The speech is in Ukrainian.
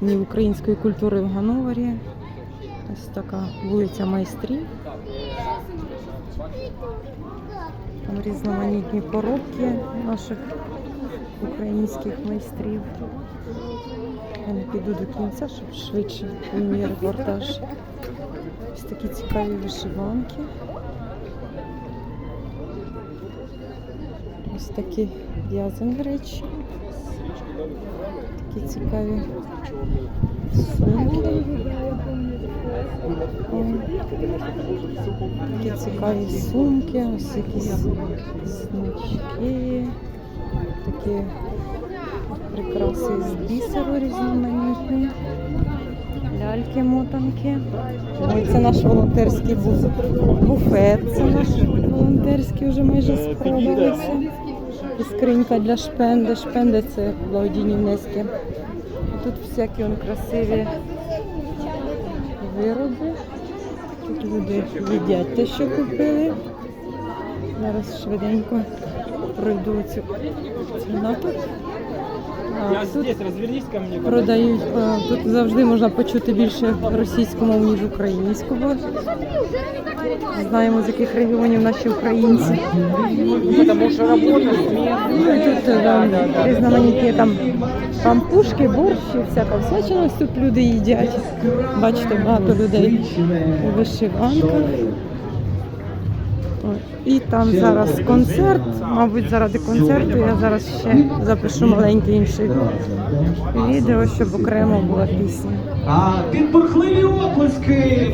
Дні української культури в Гановері. Ось така вулиця майстрів. Там різноманітні поробки наших українських майстрів. Я не піду до кінця, щоб швидше мій репортаж. Ось такі цікаві вишиванки. Ось такі в'язані речі. Такі цікаві сумки. Такі цікаві сумки, ось якісь значки, такі прикраси з бісеру різноманітні. Ляльки, мотанки. Ой, це наш волонтерський буфет. Це наш волонтерський вже майже справилися. І скринька для шпенди. Шпенди це благодійні внески. Тут всякі он красиві вироби. Тут люди їдять те, що купили. Зараз швиденько пройду цю кімнату. Тут продають, тут завжди можна почути більше російську мову, ніж українську, бо знаємо, з яких регіонів наші українці. Ну, і тут е, різноманітні там пампушки, борщі, всяка всячина. Тут люди їдять. Бачите, багато людей у вишиванках. І там зараз концерт. Мабуть, заради концерту я зараз ще запишу маленьке інше відео, щоб окремо була пісня. А під бурхливі оплески